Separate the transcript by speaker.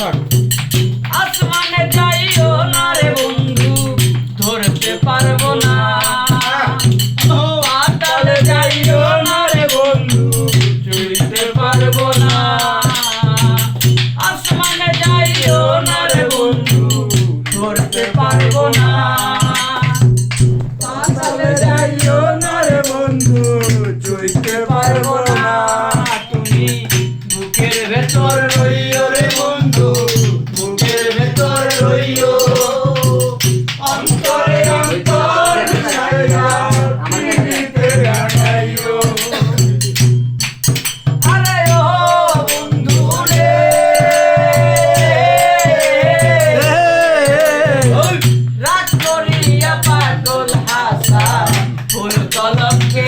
Speaker 1: Thiago. তলবকে